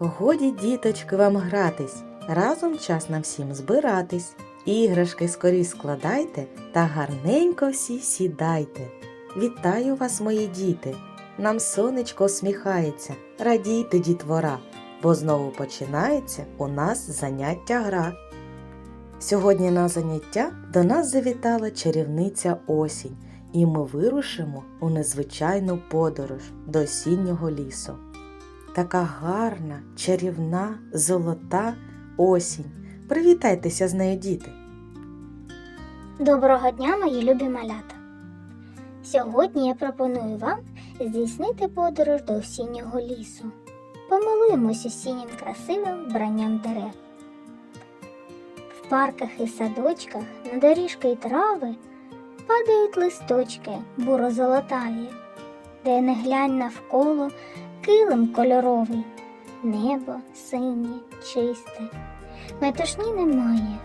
Годі, діточки, вам гратись, разом час нам всім збиратись. Іграшки скоріш складайте та гарненько всі сідайте. Вітаю вас, мої діти! Нам сонечко усміхається, радійте, дітвора, бо знову починається у нас заняття гра. Сьогодні на заняття до нас завітала чарівниця осінь, і ми вирушимо у незвичайну подорож до осіннього лісу. Така гарна, чарівна, золота осінь. Привітайтеся з нею, діти. Доброго дня, мої любі малята! Сьогодні я пропоную вам здійснити подорож до осіннього лісу. Помилуємось осіннім красивим вбранням дерев. В парках і садочках на доріжки й трави падають листочки буро-золотаві, де не глянь навколо килим кольоровий, небо синє, чисте. Метушні немає,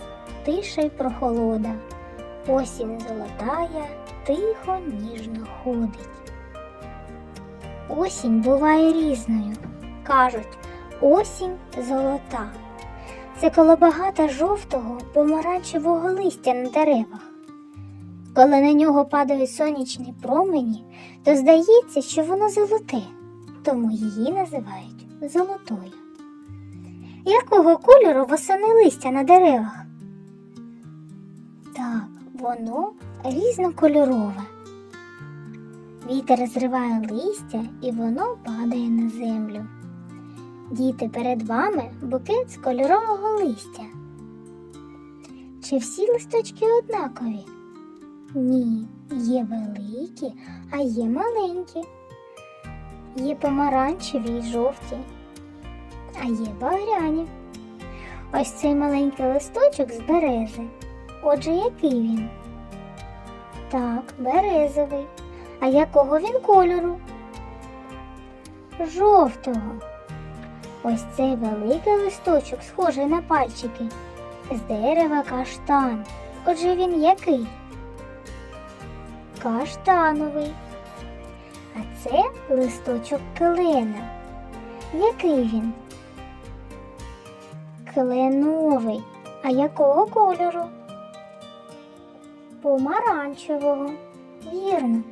тиша й прохолода. Осінь золотая, тихо, ніжно ходить. Осінь буває різною. Кажуть, осінь золота. Це коли багато жовтого помаранчевого листя на деревах. Коли на нього падають сонячні промені, то здається, що воно золоте, тому її називають золотою. Якого кольору восени листя на деревах? Так, воно різнокольорове. Вітер зриває листя і воно падає на землю. Діти, перед вами букет з кольорового листя. Чи всі листочки однакові? Ні, є великі, а є маленькі. Є помаранчеві й жовті, а є багряні. Ось цей маленький листочок з берези. Отже, який він? Так, березовий. А якого він кольору? Жовтого. Ось цей великий листочок, схожий на пальчики. З дерева каштан. Отже, він який? Каштановий. А це листочок клена. Який він? Кленовий. А якого кольору? Помаранчевого. Вірно.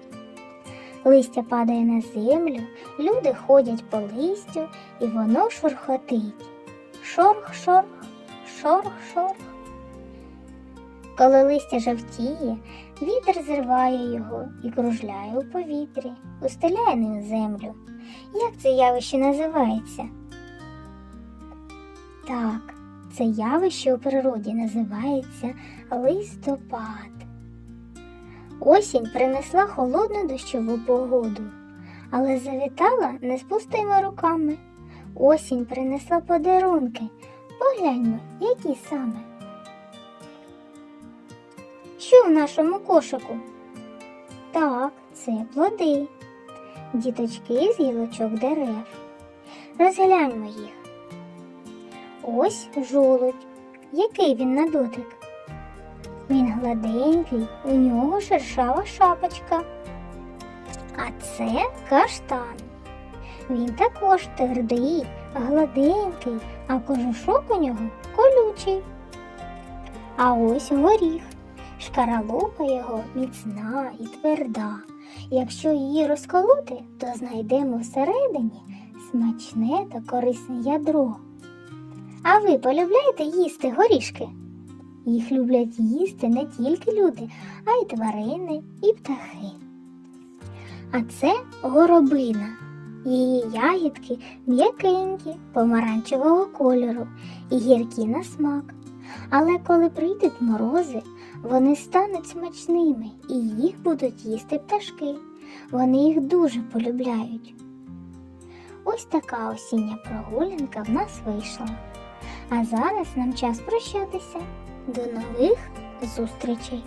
Листя падає на землю, люди ходять по листю, і воно шурхотить. Шорх-шорх, шорх-шорх. Коли листя жовтіє, вітер зриває його і кружляє у повітрі, устеляє ним землю. Як це явище називається? Так, це явище у природі називається листопад. Осінь принесла холодну дощову погоду, але завітала не з пустими руками. Осінь принесла подарунки. Погляньмо, які саме. Що в нашому кошику? Так, це плоди, діточки з гілочок дерев. Розгляньмо їх. Ось жолудь. Який він на дотик? Він гладенький, у нього шершава шапочка. А це каштан. Він також твердий, гладенький, а кожушок у нього колючий. А ось горіх. Шкаралупа його міцна і тверда. Якщо її розколоти, то знайдемо всередині смачне та корисне ядро. А ви полюбляєте їсти горішки? Їх люблять їсти не тільки люди, а й тварини і птахи. А це горобина. Її ягідки м'якенькі, помаранчевого кольору і гіркі на смак. Але коли прийдуть морози, вони стануть смачними і їх будуть їсти пташки. Вони їх дуже полюбляють. Ось така осіння прогулянка в нас вийшла. А зараз нам час прощатися. До нових зустрічей!